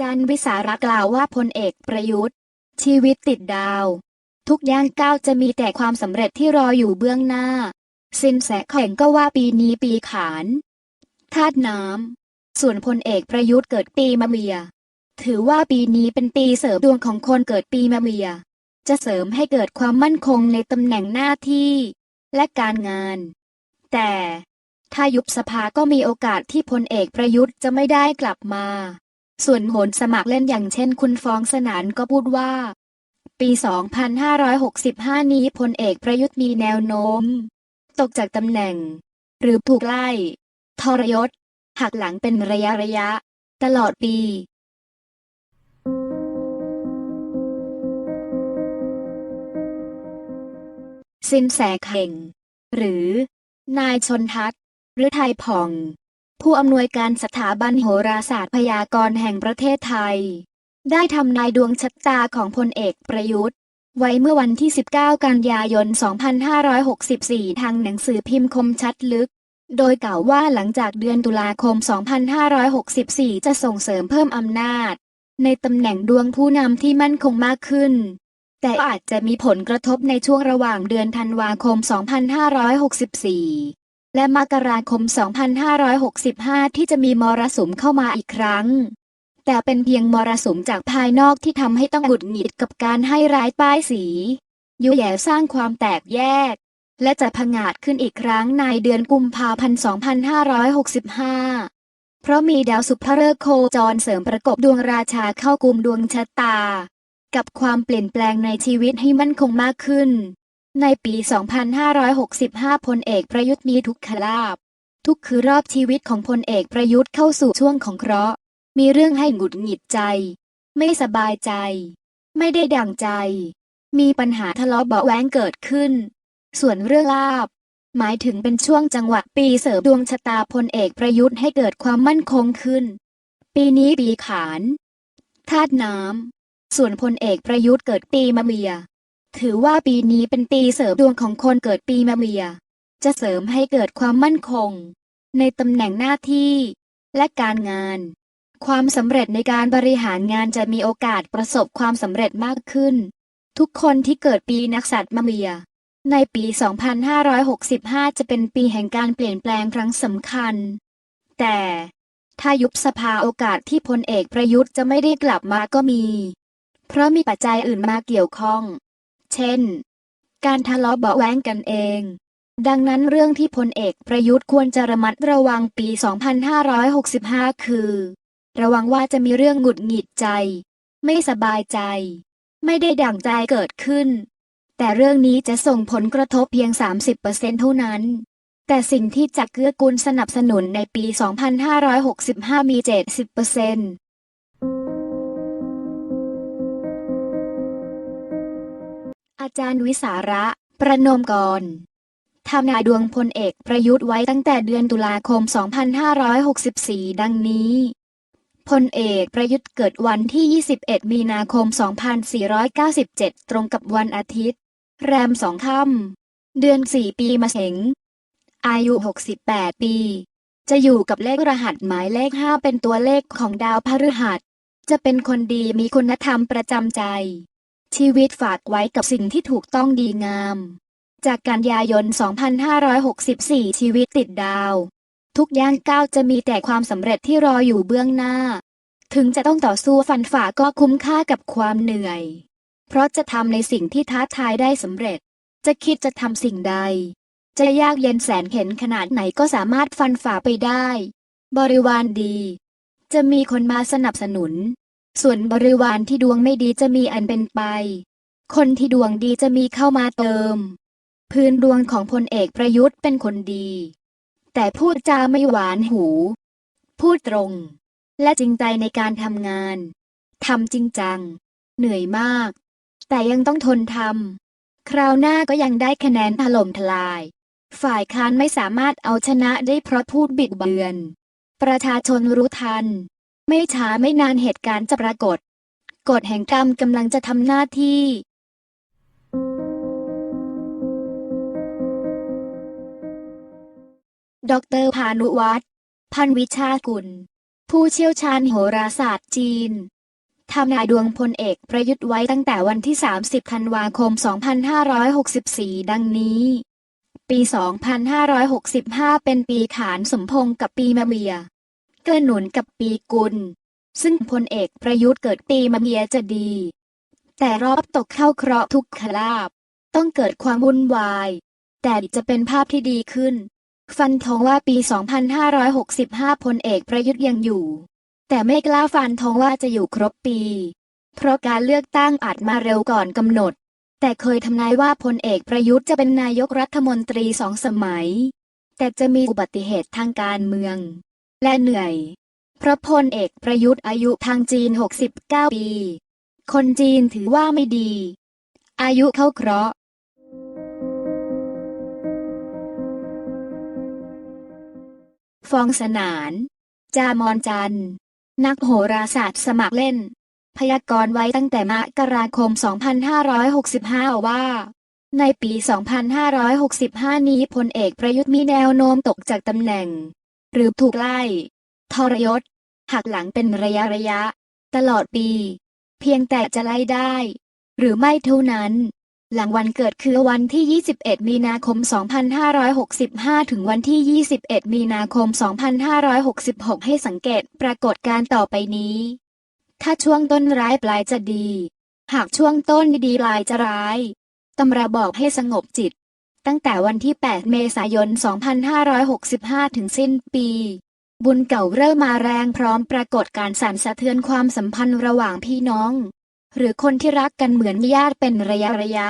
จารย์วิสาระกล่าวว่าพลเอกประยุทธ์ ชีวิตติดดาว ทุกย่างก้าวจะมีแต่ความสำเร็จที่รออยู่เบื้องหน้า สินแสเข่งก็ว่าปีนี้ปีขานธาตุน้ำส่วนพลเอกประยุทธ์เกิดปีมะเมีย ถือว่าปีนี้เป็นปีเสริมดวงของคนเกิดปีมะเมีย จะเสริมให้เกิดความมั่นคงในตำแหน่งหน้าที่และการงาน แต่ถ้ายุบสภาก็มีโอกาสที่พลเอกประยุทธ์จะไม่ได้กลับมา ส่วนโหนสมัครเล่นอย่างเช่นคุณฟองสนานก็พูดว่า ปี 2565 นี้พลเอกประยุทธ์มีแนวโน้ม ตกจากตำแหน่ง หรือถูกไล่ ทรยศ หักหลังเป็นระยะระยะ ตลอดปีสินแสเข่ง หรือ นายชนทัศน์หรือไทยผ่อง ผู้อำนวยการสถาบันโหราศาสตร์พยากรณ์แห่งประเทศไทย ได้ทำนายดวงชะตาของพลเอกประยุทธ์ ไว้เมื่อวันที่ 19 กันยายน 2564 ทางหนังสือพิมพ์คมชัดลึก โดยกล่าวว่าหลังจากเดือนตุลาคม 2564 จะส่งเสริมเพิ่มอำนาจ ในตำแหน่งดวงผู้นำที่มั่นคงมากขึ้นแต่อาจจะมีผลกระทบในช่วงระหว่างเดือนธันวาคม 2564 และมกราคม 2565 ที่จะมีมรสุมเข้ามาอีกครั้ง แต่เป็นเพียงมรสุมจากภายนอกที่ทำให้ต้องหงุดหงิดกับการให้ร้ายป้ายสี ยุแย่สร้างความแตกแยก และจะผงาดขึ้นอีกครั้งในเดือนกุมภาพันธ์ 2565 เพราะมีดาวสุภฤกษ์โคจรเสริมประกบดวงราชาเข้ากุมดวงชะตา กับความเปลี่ยนแปลงในชีวิตให้มั่นคงมากขึ้น ในปี 2565 พลเอกประยุทธ์มีทุกขลาบ ทุกคือรอบชีวิตของพลเอกประยุทธ์เข้าสู่ช่วงของเคราะห์ มีเรื่องให้หงุดหงิดใจ ไม่สบายใจ ไม่ได้ดั่งใจ มีปัญหาทะเลาะเบาะแว้งเกิดขึ้น ส่วนเรื่องลาบ หมายถึงเป็นช่วงจังหวะปีเสริมดวงชะตาพลเอกประยุทธ์ให้เกิดความมั่นคงขึ้น ปีนี้ปีขานธาตุน้ำ ส่วนพลเอกประยุทธ์เกิดปีมะเมีย ถือว่าปีนี้เป็นปีเสริมดวงของคนเกิดปีมะเมีย จะเสริมให้เกิดความมั่นคง ในตำแหน่งหน้าที่และการงาน ความสำเร็จในการบริหารงานจะมีโอกาสประสบความสำเร็จมากขึ้น ทุกคนที่เกิดปีนักษัตริย์มะเมีย ในปี 2565 จะเป็นปีแห่งการเปลี่ยนแปลงครั้งสำคัญ แต่ถ้ายุบสภาโอกาสที่พลเอกประยุทธ์จะไม่ได้กลับมาก็มี เพราะมีปัจจัยอื่นมาเกี่ยวข้อง เช่น การทะเลาะเบาแว้งกันเอง ดังนั้นเรื่องที่พลเอกประยุทธ์ควรจะระมัดระวังปี 2565 คือ ระวังว่าจะมีเรื่องหงุดหงิดใจ ไม่สบายใจ ไม่ได้ดั่งใจเกิดขึ้น แต่เรื่องนี้จะส่งผลกระทบเพียง 30%เท่านั้น แต่สิ่งที่จะเกื้อกูลสนับสนุนในปี 2565 มี 70% อาจารย์วิสาระ ประนมกรทำนายดวงพลเอกประยุทธ์ไว้ตั้งแต่เดือนตุลาคม 2564 ดังนี้ พลเอกประยุทธ์เกิดวันที่ 21 มีนาคม 2497 ตรงกับวันอาทิตย์ แรมสองค่ำเดือน 4 ปีมะเสงอายุ 68 ปี จะอยู่กับเลขรหัสหมายเลข 5 เป็นตัวเลขของดาวพฤหัส จะเป็นคนดีมีคุณธรรมประจำใจ ชีวิตฝากไว้กับสิ่งที่ถูกต้องดีงาม จากกันยายน 2564 ชีวิตติดดาว ทุกย่างก้าวจะมีแต่ความสำเร็จที่รออยู่เบื้องหน้า ถึงจะต้องต่อสู้ฟันฝ่าก็คุ้มค่ากับความเหนื่อย เพราะจะทำในสิ่งที่ท้าทายได้สำเร็จ จะคิดจะทำสิ่งใด จะยากเย็นแสนเข็นขนาดไหนก็สามารถฟันฝ่าไปได้ บริวารดี จะมีคนมาสนับสนุน ส่วนบริวารที่ดวงไม่ดีจะมีอันเป็นไป คนที่ดวงดีจะมีเข้ามาเติม พื้นดวงของพลเอกประยุทธ์เป็นคนดี แต่พูดจาไม่หวานหู พูดตรง และจริงใจในการทำงาน ทำจริงจัง เหนื่อยมาก แต่ยังต้องทนทำ คราวหน้าก็ยังได้คะแนนถล่มทลาย ฝ่ายค้านไม่สามารถเอาชนะได้เพราะพูดบิดเบือน ประชาชนรู้ทัน ไม่ช้าไม่นานเหตุการณ์จะปรากฏ กฎแห่งกรรมกำลังจะทำหน้าที่ ดรพานุวัฒน์พันวิชากุล ผู้เชี่ยวชาญโหราศาสตร์จีนทำนายดวงพลเอกประยุทธ์ไว้ตั้งแต่วันที่ 30 ธันวาคม 2564 ดังนี้ ปี 2565 เป็นปีขานสมพงษ์กับปีมะเมีย เกื้อหนุนกับปีกุล ซึ่งพลเอกประยุทธ์เกิดปีมะเมียจะดี แต่รอบตกเข้าเคราะห์ทุกขลาบ ต้องเกิดความวุ่นวาย แต่จะเป็นภาพที่ดีขึ้น ฟันธงว่าปี 2565 พลเอกประยุทธ์ยังอยู่ แต่ไม่กล้าฟันธงว่าจะอยู่ครบปี เพราะการเลือกตั้งอาจมาเร็วก่อนกำหนด แต่เคยทำนายว่าพลเอกประยุทธ์จะเป็นนายกรัฐมนตรีสองสมัย แต่จะมีอุบัติเหตุทางการเมือง และเหนื่อย เพราะพลเอกประยุทธ์อายุทางจีน 69 ปี คนจีนถือว่าไม่ดี อายุเข้าเคราะห์ฟองสนาน จามอนจัน นักโหราศาสตร์สมัครเล่น พยากรณ์ไว้ตั้งแต่มกราคม 2565 ว่า ในปี 2565 นี้พลเอกประยุทธ์มีแนวโน้มตกจากตำแหน่ง หรือถูกไล่ ทรยศ หักหลังเป็นระยะระยะ ตลอดปี เพียงแต่จะไล่ได้ หรือไม่เท่านั้น หลังวันเกิดคือวันที่ 21 มีนาคม 2565 ถึงวันที่ 21 มีนาคม 2566 ให้สังเกตปรากฏการ์ต่อไปนี้ ถ้าช่วงต้นร้ายปลายจะดี หากช่วงต้นดีปลายจะร้ายตำราบอกให้สงบจิต ตั้งแต่วันที่ 8 เมษายน 2565 ถึงสิ้นปี บุญเก่าเริ่มมาแรงพร้อมปรากฏการสั่นสะเทือนความสัมพันธ์ระหว่างพี่น้อง หรือคนที่รักกันเหมือนญาติเป็นระยะระยะ